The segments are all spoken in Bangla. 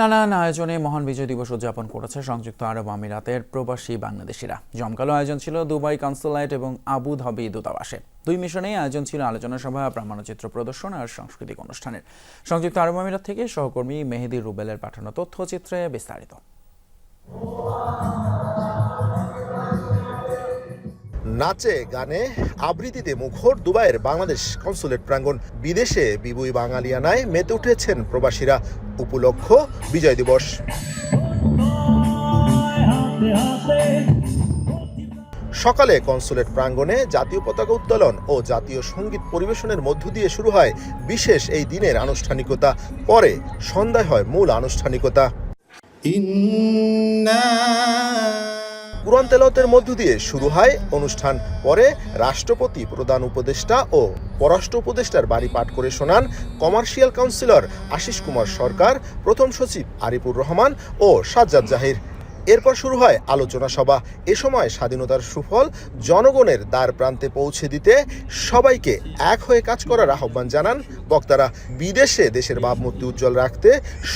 নানান আয়োজনে মহান বিজয় দিবস উদযাপন করেছে সংযুক্ত আরব আমিরাতের প্রবাসী বাংলাদেশিরা। জমকালো আয়োজন ছিল দুবাই কনসুলেট এবং আবু ধাবি দূতাবাসে। দুই মিশনেই আয়োজন ছিল আলোচনা সভা, প্রামাণ্যচিত্র প্রদর্শন আর সাংস্কৃতিক অনুষ্ঠানের। সংযুক্ত আরব আমিরাত থেকে সহকর্মী মেহেদি রুবেলের পাঠানো তথ্যচিত্রে বিস্তারিত। নাচে, গানে আবৃত্তিতে মুখর দুবাইয়ের বাংলাদেশ কনসুলেট প্রাঙ্গণ। বিদেশে বিবুই বাঙালিয়ানায় মেতে উঠেছেন প্রবাসীরা। উপলক্ষ বিজয় দিবস। সকালে কনসুলেট প্রাঙ্গনে জাতীয় পতাকা উত্তোলন ও জাতীয় সংগীত পরিবেশনের মধ্য দিয়ে শুরু হয় বিশেষ এই দিনের আনুষ্ঠানিকতা। পরে সন্ধ্যায় হয় মূল আনুষ্ঠানিকতা। ইন্না কুরআন তেলাওয়াতের মধ্য দিয়ে শুরু হয় অনুষ্ঠান। পরে রাষ্ট্রপতি প্রধান উপদেষ্টা ও পররাষ্ট্র উপদেষ্টার বাড়ি পাঠ করে শোনান কমার্শিয়াল কাউন্সিলর আশিস কুমার সরকার, প্রথম সচিব আরিফুর রহমান ও সাজ্জাদ জাহির। এরপর শুরু হয় আলোচনা সভা। এ সময় স্বাধীনতার সুফল জনগণের দ্বার প্রান্তে পৌঁছে দিতে সবাইকে এক হয়ে কাজ করার আহ্বান জানান বক্তারা। বিদেশে দেশের ভাবমূর্তি উজ্জ্বল রাখতে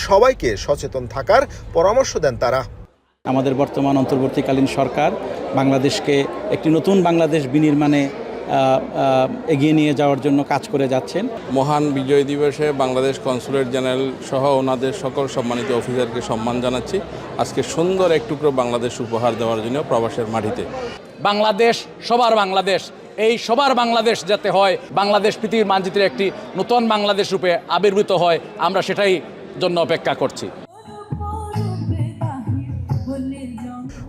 সবাইকে সচেতন থাকার পরামর্শ দেন তারা। আমাদের বর্তমান অন্তর্বর্তীকালীন সরকার বাংলাদেশকে একটি নতুন বাংলাদেশ বিনির্মাণে এগিয়ে নিয়ে যাওয়ার জন্য কাজ করে যাচ্ছেন। মহান বিজয় দিবসে বাংলাদেশ কনসুলেট জেনারেল সহ ওনাদের সকল সম্মানিত অফিসারকে সম্মান জানাচ্ছি। আজকে সুন্দর এক টুকরো বাংলাদেশ উপহার দেওয়ার জন্য প্রবাসের মাটিতে। বাংলাদেশ সবার বাংলাদেশ এই সবার বাংলাদেশ যাতে হয় বাংলাদেশ পৃথিবীর মানচিত্রে একটি নতুন বাংলাদেশ রূপে আবির্ভূত হয় আমরা সেটাই জন্য অপেক্ষা করছি।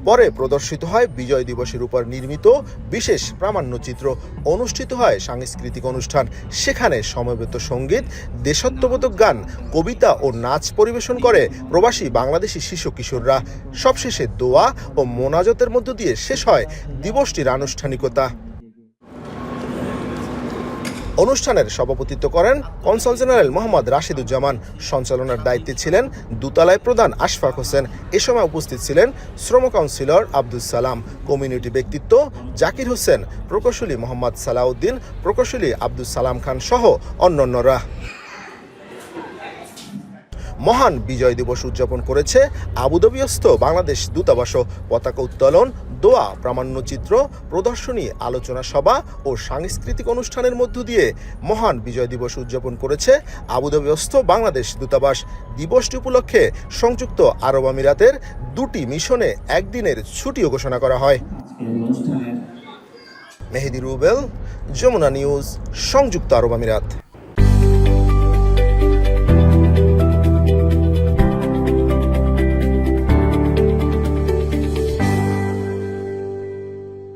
পরে প্রদর্শিত হয় বিজয় দিবসের উপর নির্মিত বিশেষ প্রামাণ্যচিত্র অনুষ্ঠিত হয় সাংস্কৃতিক অনুষ্ঠান। সেখানে সমবেত সংগীত দেশত্ববোধক গান, কবিতা ও নাচ পরিবেশন করে প্রবাসী বাংলাদেশি শিশু কিশোররা। সবশেষে দোয়া ও মোনাজতের মধ্য দিয়ে শেষ হয় দিবসটির আনুষ্ঠানিকতা। অনুষ্ঠানের সভাপতিত্ব করেন কনসাল জেনারেল মোহাম্মদ রাশিদুজ্জামান। সঞ্চালনার দায়িত্বে ছিলেন দূতালয় প্রধান আশফাক হোসেন। এ সময় উপস্থিত ছিলেন শ্রম কাউন্সিলর আব্দুল সালাম। কমিউনিটি ব্যক্তিত্ব জাকির হোসেন, প্রকৌশলী মোহাম্মদ সালাউদ্দিন, প্রকৌশলী আব্দুল সালাম খান সহ অন্যান্যরা। মহান বিজয় দিবস উদযাপন করেছে আবুধাবিস্থ বাংলাদেশ দূতাবাসও পতাকা উত্তোলন দোয়া প্রামাণ্যচিত্র প্রদর্শনী আলোচনা সভা ও সাংস্কৃতিক অনুষ্ঠানের মধ্য দিয়ে মহান বিজয় দিবস উদযাপন করেছে আবুধাবিস্থ বাংলাদেশ দূতাবাস। দিবসটি উপলক্ষে সংযুক্ত আরব আমিরাতের দুটি মিশনে একদিনের ছুটিও ঘোষণা করা হয়। মেহেদি রুবেল যমুনা নিউজ সংযুক্ত আরব আমিরাত।